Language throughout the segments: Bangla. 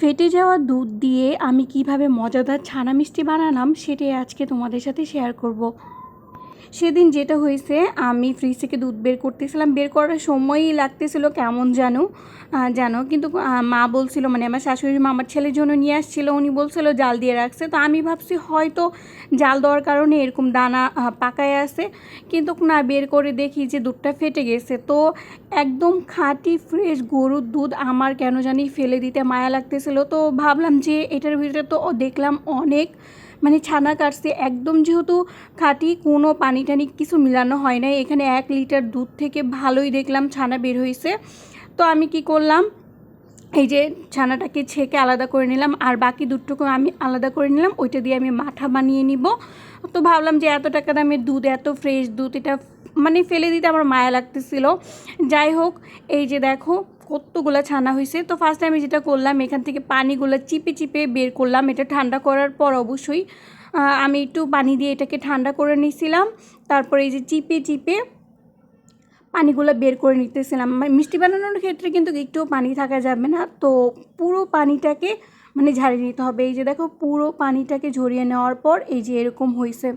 ফেটে যাওয়া দুধ দিয়ে আমি কীভাবে মজাদার ছানা মিষ্টি বানালাম, সেটাই আজকে তোমাদের সাথে শেয়ার করব। সেদিন যেটা হয়েছে, আমি ফ্রিজ থেকে দুধ বের করতেছিলাম। বের করার সময়ই লাগতেছিল কেমন জানো জানো? কিন্তু মা বলছিল মানে আমার শাশুড়ি মা আমার ছেলের জন্য নিয়ে আসছিল, উনি বলছিল জাল দিয়ে রাখছে। তো আমি ভাবছি হয়তো জাল দেওয়ার কারণে এরকম দানা পাকায় আছে। কিন্তু না, বের করে দেখি যে দুধটা ফেটে গেছে। তো একদম খাঁটি ফ্রেশ গরুর দুধ আমার কেন জানি ফেলে দিতে মায়া লাগতেছিল। তো ভাবলাম যে এটার ভিতরে তো দেখলাম অনেক মানে ছানা কাটছে। একদম যেহেতু খাঁটি, কোনো পানি টানি কিছু মিলানো হয় না এখানে এক লিটার দুধ থেকে ভালোই দেখলাম ছানা বের হয়েছে। তো আমি কি করলাম? এই যে ছানাটাকে ছেঁকে আলাদা করে নিলাম। আর বাকি দুধটুকু আমি আলাদা করে নিলাম। ওইটা দিয়ে আমি মাঠা বানিয়ে নিব। তো ভাবলাম যে এত টাকা দামের দুধ, এত ফ্রেশ দুধ, এটা মানে ফেলে দিতে আমার মায়া লাগতেছিল। যাই হোক, এই যে দেখো কতগুলো ছানা হয়েছে তো ফার্স্টে আমি যেটা করলাম, এখান থেকে পানিগুলো চিপে চিপে বের করলাম। এটা ঠান্ডা করার পর অবশ্যই আমি একটু পানি দিয়ে এটাকে ঠান্ডা করে নিয়েছিলাম তারপরে এই যে চিপে চিপে পানিগুলো বের করে নিতেছিলাম। মানে মিষ্টি বানানোর ক্ষেত্রে কিন্তু একটুও পানি থাকা যাবে না। তো পুরো পানিটাকে মানে ঝাড়িয়ে নিতে হবে। এই যে দেখো, পুরো পানিটাকে ঝরিয়ে নেওয়ার পর এই যে এরকম হয়েছে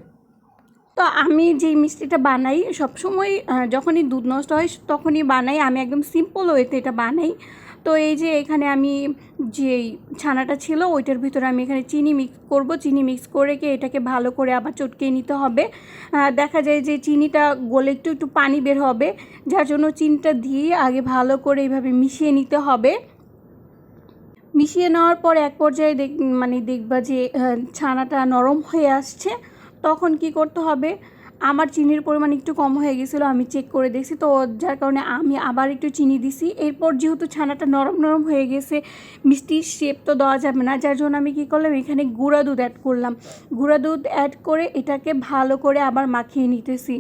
তো আমি যেই মিষ্টিটা বানাই, সবসময় যখনই দুধ নষ্ট হয়, তখনই বানাই। আমি একদম সিম্পল ওয়েতে এটা বানাই। তো এই যে এখানে আমি যেই ছানাটা ছিল, ওইটার ভিতরে আমি এখানে চিনি মিক্স করব। চিনি মিক্স করে কি এটাকে ভালো করে আবার চটকে নিতে হবে। দেখা যায় যে চিনিটা গলে একটু একটু পানি বের হবে, যার জন্য চিনিটা দিয়ে আগে ভালো করে এইভাবে মিশিয়ে নিতে হবে। মিশিয়ে নেওয়ার পর এক পর্যায়ে দেখ মানে দেখবা যে ছানাটা নরম হয়ে আসছে। তখন কি করতে হবে? আমার চিনির পরিমাণ একটু কম হয়ে গেছিল, আমি চেক করে দেখছি। তো যার কারণে আমি আবার একটু চিনি দিছি। এরপর যেহেতু ছানাটা নরম নরম হয়ে গেছে মিষ্টির শেপ তো দেওয়া যাবে না। যার জন্য আমি কি করলাম, এখানে গুঁড়া দুধ অ্যাড করলাম। গুঁড়া দুধ অ্যাড করে এটাকে ভালো করে আবার মাখিয়ে নিতেছি।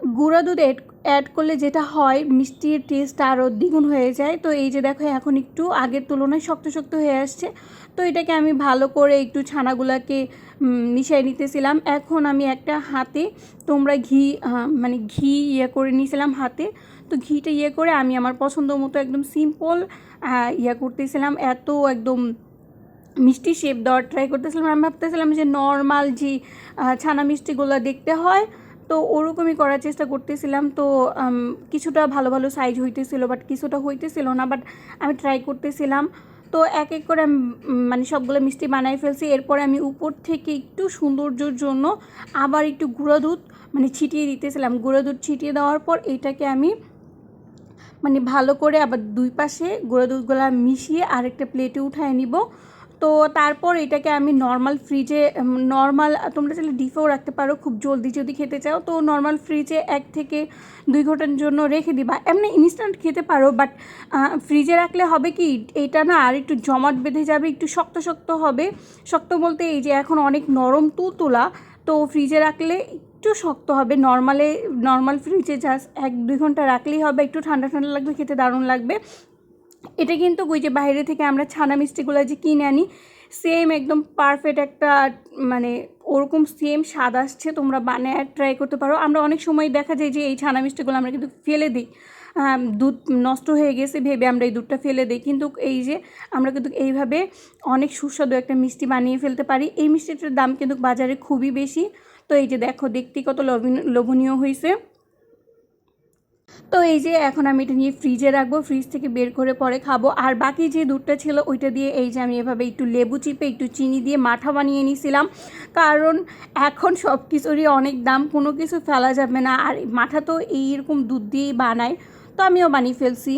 গুঁড়া দুধ অ্যাড অ্যাড করলে যেটা হয় মিষ্টির টেস্ট আরও দ্বিগুণ হয়ে যায়। তো এই যে দেখো, এখন একটু আগের তুলনায় শক্ত শক্ত হয়ে আসছে। তো এটাকে আমি ভালো করে একটু ছানাগুলাকে মিশিয়ে নিতেছিলাম। এখন আমি একটা হাতে তোমরা ঘি মানে ঘি ইয়ে করে নিয়েছিলাম হাতে। তো ঘিটা ইয়ে করে আমি আমার পছন্দ মতো একদম সিম্পল ইয়ে করতেছিলাম। এত একদম মিষ্টি শেপ দেওয়ার ট্রাই করতেছিলাম। আমি ভাবতেছিলাম যে নর্মাল যে ছানা মিষ্টিগুলো দেখতে হয় তো ওরকমই করার চেষ্টা করতেছিলাম। তো কিছুটা ভালো ভালো সাইজ হইতেছিল বাট কিছুটা হইতেছিল না বাট আমি ট্রাই করতেছিলাম। তো এক এক করে মানে সবগুলো মিষ্টি বানাই ফেলছি। এরপরে আমি উপর থেকে একটু সৌন্দর্যর জন্য আবার একটু গুঁড়ো দুধ মানে ছিটিয়ে দিতেছিলাম। গুঁড়ো দুধ ছিটিয়ে দেওয়ার পর এটাকে আমি মানে ভালো করে আবার দুই পাশে গুঁড়ো দুধগুলা মিশিয়ে আরেকটা প্লেটে উঠায় নিব। তো তারপর এটাকে আমি নর্মাল ফ্রিজে নর্মাল তোমরা চাইলে ডিফেও রাখতে পারো, খুব জলদি যদি খেতে চাও। তো নর্মাল ফ্রিজে এক থেকে দুই ঘণ্টার জন্য রেখে দিবা। এমনি ইনস্ট্যান্ট খেতে পারো বাট ফ্রিজে রাখলে হবে কি, এটা না আর একটু জমাট বেঁধে যাবে, একটু শক্ত শক্ত হবে। শক্ত বলতে এই যে এখন অনেক নরম তুলতুলা তো ফ্রিজে রাখলে একটু শক্ত হবে। নর্মালে নর্মাল ফ্রিজে জাস্ট এক দুই ঘণ্টা রাখলেই হবে, একটু ঠান্ডা ঠান্ডা লাগবে খেতে দারুণ লাগবে। এটা কিন্তু ওই যে বাইরে থেকে আমরা ছানা মিষ্টিগুলো যে কিনে আনি সেম একদম পারফেক্ট একটা মানে ওরকম সেম স্বাদ আসছে, তোমরা বানায় ট্রাই করতে পারো। আমরা অনেক সময় দেখা যায় যে এই ছানা মিষ্টিগুলো আমরা কিন্তু ফেলে দিই। দুধ নষ্ট হয়ে গেছে ভেবে আমরা এই দুধটা ফেলে দিই। কিন্তু এই যে আমরা কিন্তু এইভাবে অনেক সুস্বাদু একটা মিষ্টি বানিয়ে ফেলতে পারি। এই মিষ্টিটার দাম কিন্তু বাজারে খুবই বেশি। তো এই যে দেখো, দেখতে কত লোভনীয় হয়েছে তো এই যে এখন আমি এটা নিয়ে ফ্রিজে রাখব ফ্রিজ থেকে বের করে পরে খাব। আর বাকি যে দুধটা ছিল, ওইটা দিয়ে এই যে আমি এভাবে একটু লেবু চিপে, একটু চিনি দিয়ে মাঠা বানিয়ে নিয়েছিলাম কারণ এখন সব কিছুরই অনেক দাম, কোনো কিছু ফেলা যাবে না। আর মাঠা তো এইরকম দুধ দিয়েই বানায়, তো আমিও বানিয়ে ফেলছি।